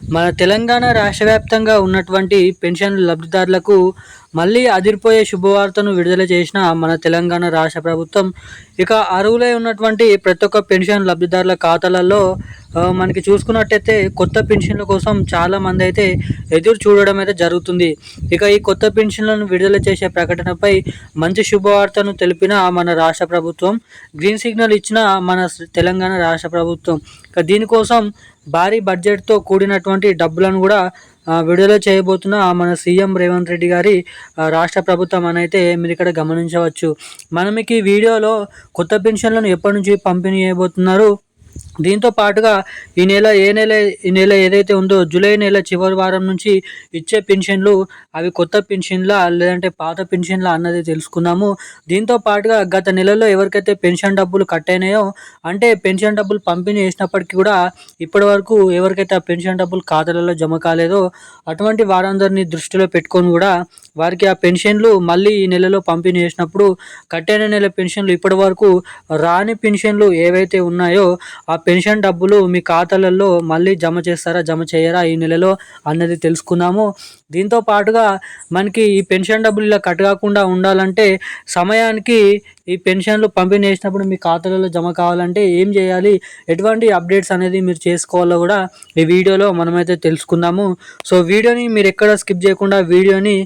మన తెలంగాణ రాష్ట్ర వ్యాప్తంగా ఉన్నటువంటి పెన్షన్ లబ్ధిదారులకు మళ్ళీ అదిరిపోయే శుభవార్తను విడుదల చేసిన మన తెలంగాణ రాష్ట్ర ప్రభుత్వం ఇక అరువులై ఉన్నటువంటి ప్రతి ఒక్క పెన్షన్ లబ్ధిదారుల ఖాతాలలో మనకి చూసుకున్నట్టయితే కొత్త పెన్షన్ల కోసం చాలామంది అయితే ఎదురు చూడడం అయితే జరుగుతుంది. ఇక ఈ కొత్త పెన్షన్లను విడుదల చేసే ప్రకటనపై మంచి శుభవార్తను తెలిపిన మన రాష్ట్ర ప్రభుత్వం గ్రీన్ సిగ్నల్ ఇచ్చిన మన తెలంగాణ రాష్ట్ర ప్రభుత్వం. ఇక దీనికోసం భారీ బడ్జెట్తో కూడినటువంటి డబ్బులను కూడా విడుదల చేయబోతున్న మన సీఎం రేవంత్ రెడ్డి గారి రాష్ట్ర ప్రభుత్వం అని అయితే మీరు ఇక్కడ గమనించవచ్చు. మనం ఈ వీడియోలో కొత్త పెన్షన్లను ఎప్పటి నుంచి పంపిణీ చేయబోతున్నారు? దీంతో పాటుగా ఈ నెల ఏ నెల ఈ నెల ఏదైతే ఉందో జూలై నెల చివరి వారం నుంచి ఇచ్చే పెన్షన్లు అవి కొత్త పెన్షన్లా లేదంటే పాత పెన్షన్లా అన్నది తెలుసుకుందాము దీంతో పాటుగా గత నెలలో ఎవరికైతే పెన్షన్ డబ్బులు కట్ అయినాయో అంటే పెన్షన్ డబ్బులు పంపిణీ చేసినప్పటికీ కూడా ఇప్పటి వరకు ఎవరికైతే ఆ పెన్షన్ డబ్బులు ఖాతాలలో జమ కాలేదో అటువంటి వారందరినీ దృష్టిలో పెట్టుకొని కూడా వారికి ఆ పెన్షన్లు మళ్ళీ ఈ నెలలో పంపిణీ చేసినప్పుడు కట్టైన నెల పెన్షన్లు ఇప్పటి వరకు రాని పెన్షన్లు ఏవైతే ఉన్నాయో ఆ పెన్షన్ డబ్బులు మీ ఖాతాలలో మళ్ళీ జమ చేస్తారా జమ చేయరా ఈ నెలలో అన్నది తెలుసుకున్నాము. దీంతో పాటుగా మనకి ఈ పెన్షన్ డబ్బులు ఇలా కట్ కాకుండా ఉండాలంటే సమయానికి ఈ పెన్షన్లు పంపిణీ చేసినప్పుడు మీ ఖాతాలలో జమ కావాలంటే ఏం చేయాలి ఎటువంటి అప్డేట్స్ అనేది మీరు చేసుకోవాలో కూడా ఈ వీడియోలో మనమైతే తెలుసుకుందాము. సో వీడియోని మీరు ఎక్కడ స్కిప్ చేయకుండా వీడియోని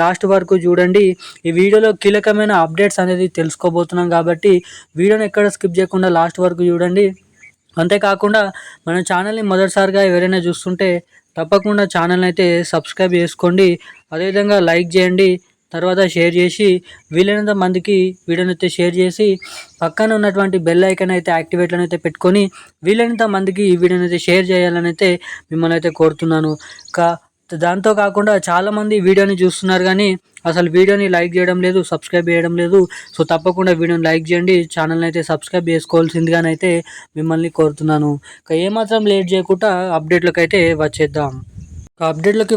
లాస్ట్ వరకు చూడండి. ఈ వీడియోలో కీలకమైన అప్డేట్స్ అనేది తెలుసుకోబోతున్నాం కాబట్టి వీడియోని ఎక్కడ స్కిప్ చేయకుండా లాస్ట్ వరకు చూడండి. అంతేకాకుండా మన ఛానల్ని మొదటిసారిగా ఎవరైనా చూస్తుంటే తప్పకుండా ఛానల్ని అయితే సబ్స్క్రైబ్ చేసుకోండి. అదేవిధంగా లైక్ చేయండి. తర్వాత షేర్ చేసి వీలైనంత మందికి వీడియోని అయితే షేర్ చేసి పక్కన ఉన్నటువంటి బెల్ ఐకాన్ అయితే యాక్టివేట్లను అయితే పెట్టుకొని వీలైనంత మందికి ఈ వీడియోని అయితే షేర్ చేయాలని అయితే మిమ్మల్ని అయితే కోరుతున్నాను. కా దాంతో కాకుండా చాలామంది వీడియోని చూస్తున్నారు కానీ అసలు వీడియోని లైక్ చేయడం లేదు సబ్స్క్రైబ్ చేయడం లేదు. సో తప్పకుండా వీడియోని లైక్ చేయండి. ఛానల్ని అయితే సబ్స్క్రైబ్ చేసుకోవాల్సిందిగానైతే మిమ్మల్ని కోరుతున్నాను. ఇక ఏమాత్రం లేట్ చేయకుండా అప్డేట్లకు అయితే వచ్చేద్దాం అప్డేట్లోకి అప్డేట్లకి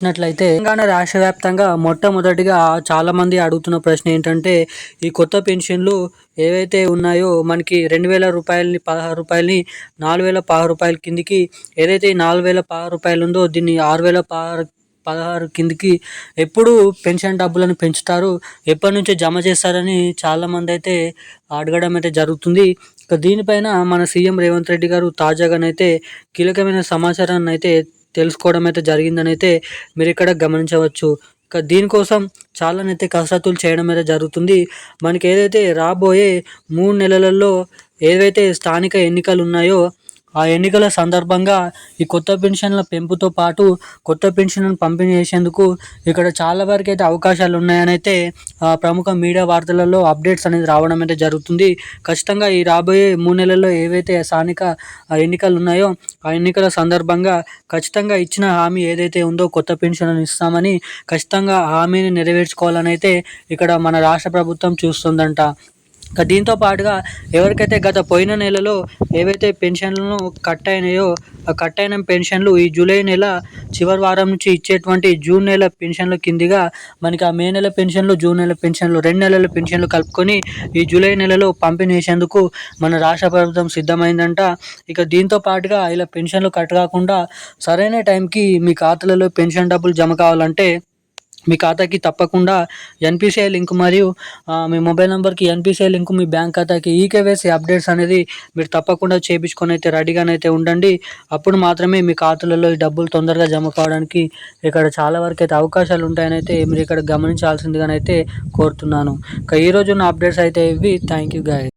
చూసినట్లయితే తెలంగాణ రాష్ట్ర వ్యాప్తంగా మొట్టమొదటిగా చాలా మంది అడుగుతున్న ప్రశ్న ఏంటంటే ఈ కొత్త పెన్షన్లు ఏవైతే ఉన్నాయో మనకి రెండు వేల రూపాయలని పదహారు రూపాయలని నాలుగు వేల పదహారు రూపాయల కిందికి ఏదైతే నాలుగు వేల పదహారు రూపాయలు ఉందో దీన్ని ఆరు వేల పదహారు పదహారు కిందికి ఎప్పుడు పెన్షన్ డబ్బులను పెంచుతారు ఎప్పటి నుంచి జమ చేస్తారని చాలామంది అయితే అడగడం అయితే జరుగుతుంది. ఇక దీనిపైన మన సీఎం రేవంత్ రెడ్డి గారు తాజాగానైతే కీలకమైన సమాచారాన్ని అయితే తెలుసుకోవడం అయితే జరిగిందని అయితే మీరు ఇక్కడ గమనించవచ్చు. ఇక దీనికోసం చాలానైతే కసరత్తులు చేయడం అయితే జరుగుతుంది. మనకి ఏదైతే రాబోయే మూడు నెలలలో ఏవైతే స్థానిక ఎన్నికలు ఉన్నాయో ఆ ఎన్నికల సందర్భంగా ఈ కొత్త పెన్షన్ల పెంపుతో పాటు కొత్త పెన్షన్లను పంపిణీ చేసేందుకు ఇక్కడ చాలా వరకు అయితే అవకాశాలు ఉన్నాయని అయితే ప్రముఖ మీడియా వార్తలలో అప్డేట్స్ అనేది రావడం అయితే జరుగుతుంది. ఖచ్చితంగా ఈ రాబోయే మూడు నెలల్లో ఏవైతే స్థానిక ఎన్నికలు ఉన్నాయో ఆ ఎన్నికల సందర్భంగా ఖచ్చితంగా ఇచ్చిన హామీ ఏదైతే ఉందో కొత్త పెన్షన్లను ఇస్తామని ఖచ్చితంగా హామీని నెరవేర్చుకోవాలని అయితే ఇక్కడ మన రాష్ట్ర ప్రభుత్వం చూస్తుందంట. దీంతో పాటుగా ఎవరికైతే గత పోయిన నెలలో ఏవైతే పెన్షన్లను కట్ అయినాయో ఆ కట్ అయిన పెన్షన్లు ఈ జూలై నెల చివరి వారం నుంచి ఇచ్చేటువంటి జూన్ నెల పెన్షన్ల కిందిగా మనకి ఆ మే నెల పెన్షన్లు జూన్ నెల పెన్షన్లు రెండు నెలల పెన్షన్లు కలుపుకొని ఈ జూలై నెలలో పంపిణీ చేసేందుకు మన రాష్ట్ర ప్రభుత్వం సిద్ధమైందంట. ఇక దీంతో పాటుగా ఇలా పెన్షన్లు కట్ కాకుండా సరైన టైంకి మీ ఖాతాలలో పెన్షన్ డబ్బులు జమ కావాలంటే మీ ఖాతాకి తప్పకుండా ఎన్పిసిఐ లింక్ మరియు మీ మొబైల్ నెంబర్కి ఎన్పిసిఐ లింక్ మీ బ్యాంక్ ఖాతాకి ఈకేవైసీ అప్డేట్స్ అనేది మీరు తప్పకుండా చేయించుకొని అయితే రెడీగానైతే ఉండండి. అప్పుడు మాత్రమే మీ ఖాతాలలో ఈ డబ్బులు తొందరగా జమ కావడానికి ఇక్కడ చాలా వరకు అయితే అవకాశాలు ఉంటాయని అయితే మీరు ఇక్కడ గమనించాల్సిందిగానైతే కోరుతున్నాను. ఇక ఈరోజు ఉన్న అప్డేట్స్ అయితే ఇవి. Thank you guy.